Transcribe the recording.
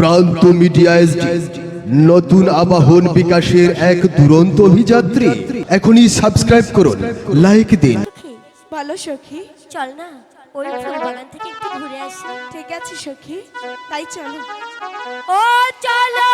প্রান্ত মিডিয়া নতুন আবাহন বিকাশের এক দুরন্ত অভিযাত্রী। এখনই সাবস্ক্রাইব করুন লাইক দিন। ভালো সখী, চল না, ওই ফুল বাগান থেকে একটু ঘুরে আসি। ঠিক আছে সখী, তাই চলো। ও, চলো!